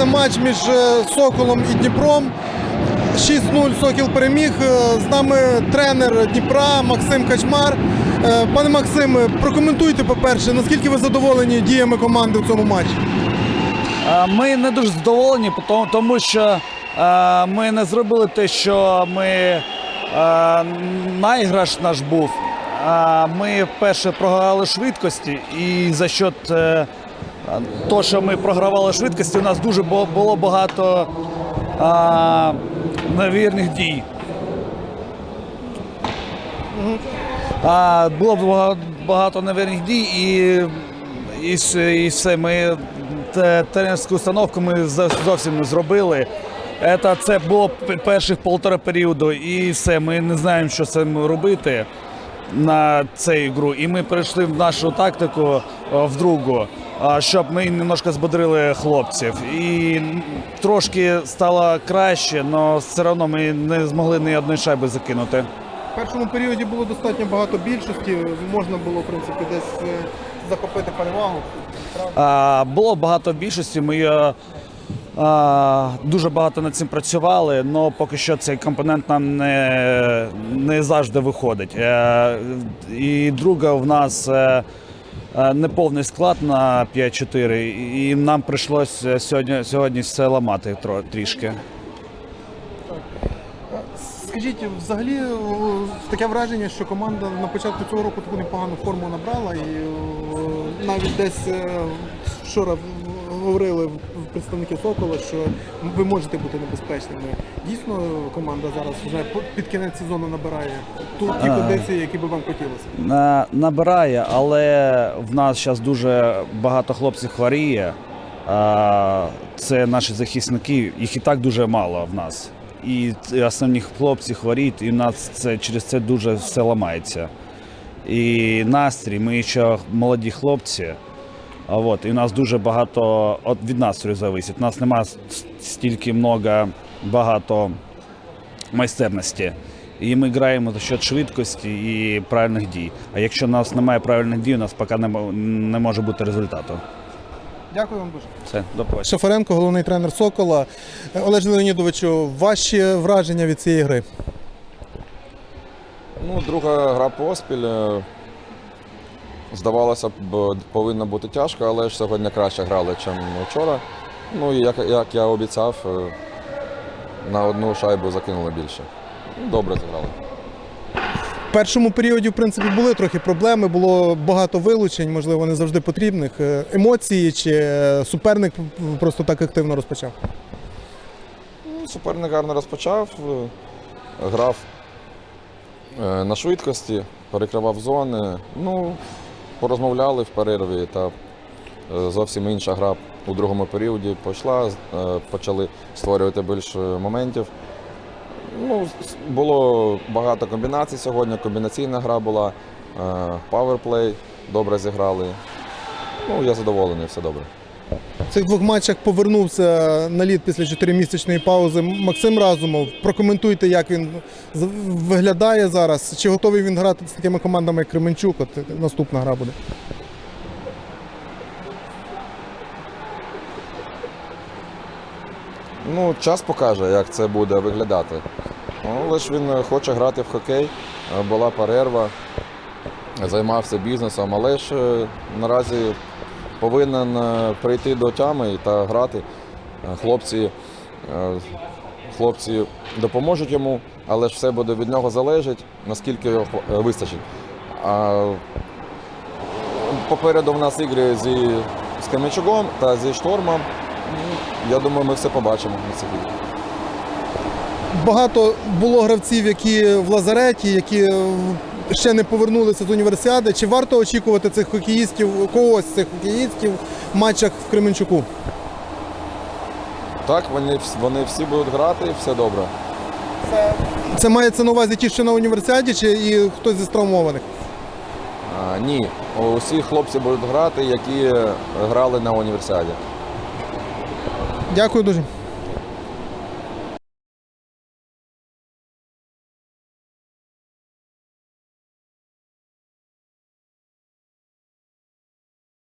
відбувався матч між е, Соколом і Дніпром. 6-0 Сокіл переміг. Е, З нами тренер Дніпра Максим Качмар. Е, Пане Максиме, прокоментуйте, по-перше, наскільки ви задоволені діями команди в цьому матчі? Ми не дуже задоволені, тому- що ми не зробили те, що ми найграш наш був. Ми вперше програли швидкості, і за счет того, що ми програвали швидкості, у нас дуже було багато е, невірних дій. А, було бага- багато невірних дій і, і, і все. Ми тренерську установку ми зовсім не зробили. Це, це було перших полтора періоду, і все. Ми не знаємо, що з цим робити на цю гру. І ми перейшли в нашу тактику е, в другу, а, щоб ми немножко збодрили хлопців. І трошки стало краще, але все одно ми не змогли ні одної шайби закинути. В першому періоді було достатньо багато більшості. Можна було, в принципі, десь е, захопити перевагу. А, було багато більшості. Ми е, дуже багато над цим працювали, але поки що цей компонент нам не, не завжди виходить. Е, і друга в нас е, е, неповний склад на 5-4, і нам прийшлося сьогодні, сьогодні все ламати трішки. Скажіть, взагалі таке враження, що команда на початку цього року таку непогану форму набрала, і навіть десь вчора говорили представники Сокола, що ви можете бути небезпечними. Дійсно, команда зараз вже під кінець сезону набирає ту ті кондиції, які би вам хотілося. На- Набирає, але в нас зараз дуже багато хлопців хворіє. А, Це наші захисники, їх і так дуже мало в нас. І основні хлопці хворіють, і в нас це через це дуже все ламається. І настрій, ми ще молоді хлопці. А от, і у нас дуже багато от від настрою залежить. У нас немає стільки много, багато майстерності. І ми граємо за счет швидкості і правильних дій. А якщо у нас немає правильних дій, у нас поки не, не може бути результату. Дякую вам дуже. Все, до побачення. Шафаренко, головний тренер Сокола. Олеж Леонідовичу, ваші враження від цієї гри? Ну, друга гра поспіль. Здавалося б, повинно бути тяжко, але ж сьогодні краще грали, ніж вчора. Ну і як, як я обіцяв, е, на одну шайбу закинули більше. Ну, Добре зіграли. В першому періоді, в принципі, були трохи проблеми, було багато вилучень, можливо, не завжди потрібних. Е, Емоції чи е, суперник просто так активно розпочав? Ну, Суперник гарно розпочав, грав на швидкості, перекривав зони. Ну, порозмовляли в перерві та е, зовсім інша гра у другому періоді пішла, е, почали створювати більше моментів. Ну, було багато комбінацій сьогодні, комбінаційна гра була, паверплей, добре зіграли. Ну, я задоволений, все добре. Цих двох матчах повернувся на лід після чотиримісячної паузи Максим Разумов. Прокоментуйте, як він виглядає зараз. Чи готовий він грати з такими командами, як Кременчук? От наступна гра буде. Ну, час покаже, як це буде виглядати. Ну, ж він е, хоче грати в хокей, е, була перерва, займався бізнесом, але ж е, наразі повинен е, прийти до тями та грати. Е, Хлопці, е, хлопці допоможуть йому, але ж все буде від нього залежить, наскільки його вистачить. А попереду в нас ігри зі з Кременчугом та зі штормом. Ну, Я думаю, ми все побачимо на цих іграх. Багато було гравців, які в лазареті, які ще не повернулися з універсіади. Чи варто очікувати цих хокеїстів, когось з цих хокеїстів в матчах в Кременчуку? Так, вони, вони всі будуть грати, і все добре. Це мається на увазі ті, що на універсіаді, чи і хтось зі травмованих? А, ні, усі хлопці будуть грати, які грали на універсіаді. Дякую дуже.